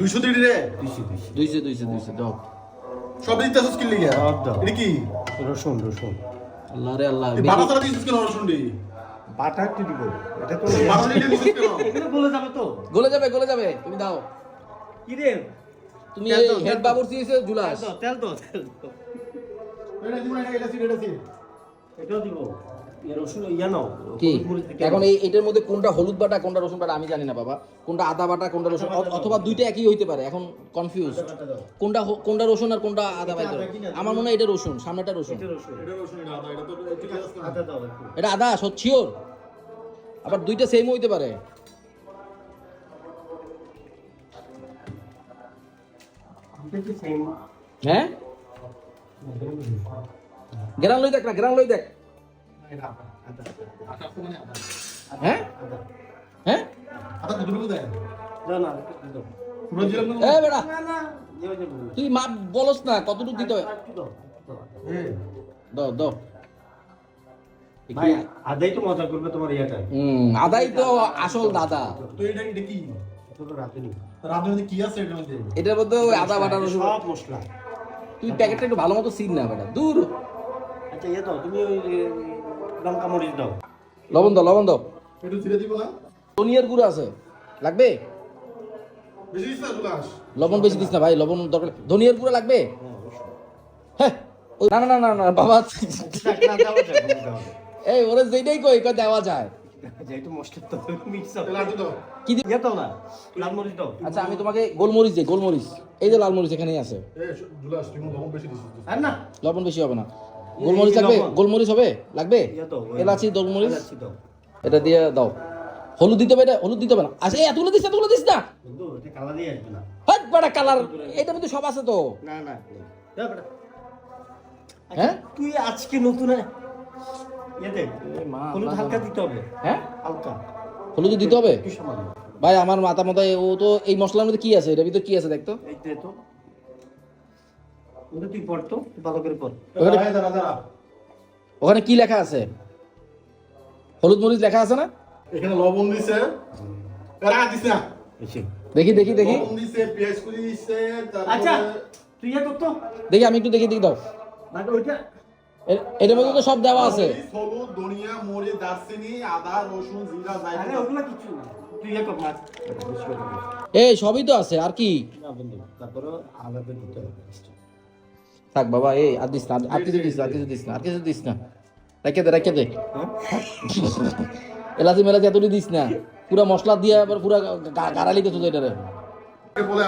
দুইশো দিড়ি রে? দুইশো দুইশো দুইশো দুইশো দুইশো দাও সব দিতে দাও। এটা কি? রসুন রসুন। আল্লাহ রে আল্লাহ বাটা দিছিস কেন রসুন দি বাটা একটু দিব? এটা তো বাটা দিলে দিছিস কেন এগুলো বলে যাবে তো। গলে যাবে গলে যাবে তুমি দাও। কি রে? তুমি হেড বাবুর দিয়েছ জুলাস। তেল দাও তেল দাও এটা না এটা সিট এটা সিট এটাও দিব। রসুন ইয়া নাও। কি? হলুদ মরিচ দিতে এখন এই এটার মধ্যে কোনটা হলুদ বাটা কোনটা রসুন বাটা আমি জানি না বাবা। কোনটা আদা বাটা কোনটা রসুন অথবা দুইটা একই হইতে পারে এখন কনফিউজ কোনটা কোনটা রসুন আর কোনটা আদা বাটা? আমার মনে হয় এটা রসুন সামনেটা রসুন। এটা রসুন। এটা রসুন এটা আদা সচ্ছিওর আবার দুইটা সেম হইতে পারে। হ্যাঁ? গ্রান লই দেখ না গ্রান লই দেখ। হ্যাঁ? হ্যাঁ? আদা কতটুকু দেয় না না একটু দাও পুরো জিরা না এ বেটা না না যাবে তুই মা বলস না কতটুকু দিতে হয়? দাও দাও। আদাই তো মজা করবে তোমার ইয়াটা। হুম আদাই তো আসল দাদা। তো এটা কি কি? আছে এটার মধ্যে? ওই আদা বাটা রসুন মশলা। তুই প্যাকেটটা একটু ভালো মতো সিন না বেটা দূর। আচ্ছা ইয়ে দাও তুমি ওই লঙ্কা মরিচ দাও। লবণ দাও লবণ দাও। একটু দিব না? ধনিয়ার গুঁড়ো আছে। লাগবে? বেশি দিস না জুলাস লবণ বেশি দিস না ভাই লবণ দরকার। ধনিয়ার গুঁড়ো লাগবে? হ্যাঁ হ্যাঁ না না না না বাবা। এই ওরে যেটাই কই কই দেওয়া যায়। ইয়ে দাও না লাল মরিচ দাও। আচ্ছা আমি তোমাকে গোলমরিচ দিই গোলমরিচ। এই যে লাল মরিচ এখানেই আছে। এ জুলাস তুমি লবণ বেশি দিছিস আর না। লবণ বেশি হবে না। গোলমরিচ লাগবে? গোলমরিচ হবে? লাগবে? ইয়ে দাও এলাচি গোলমরিচ এটা দিয়ে দাও। হলুদ দিতে হবে এটা হলুদ দিতে হবে না। আচ্ছা এতগুলো দিস এতগুলো দিস না। এটা হাট বাটা কালার এটার মধ্যে সব আছে তো। না না। আচ্ছা, হ্যাঁ? তুই আজকে নতুন এ- দে মা, হলুদ হালকা দিতে হবে। হ্যাঁ? হালকা। হলুদ দিতে হবে? ভাই আমার মাথা মাথায় ও তো এই মশলার মধ্যে কি আছে? এটার ভিতরে কি আছে দেখতো তুই ভালো করে পড়। ওখানে- কি লেখা আছে? হলুদ মরিচ লেখা আছে না? এখানে লবণ দিছে। এরা দিস না। দেখি দেখি দেখি। লবণ দিছে পেঁয়াজ কুচি দিছে আচ্ছা তুই ইয়ে দেখি আমি একটু দেখি দেখি দাও। ওইটা? এটার মধ্যে তো সব দেওয়া আছে। মরিচ, হলুদ ধনিয়া মরিচ দারচিনি আদা রসুন জিরা আরে ওগুলা কিছু না। তুই ইয়ে কর মাছ এই সবই তো আছে আর কি? না বন্ধু তারপরে আলাদা দিতে হবে। থাক বাবা এই আর দিস না আর- কিছু দিস না আর কিছু দিস না আর কিছু দিস না রেখে দে রেখে দে হ্যাঁ এলাচি মেলাচি এতটি দিস না পুরা মশলা দিয়ে আবার পুরা গাড়ালি গাড়ালি তো এটারে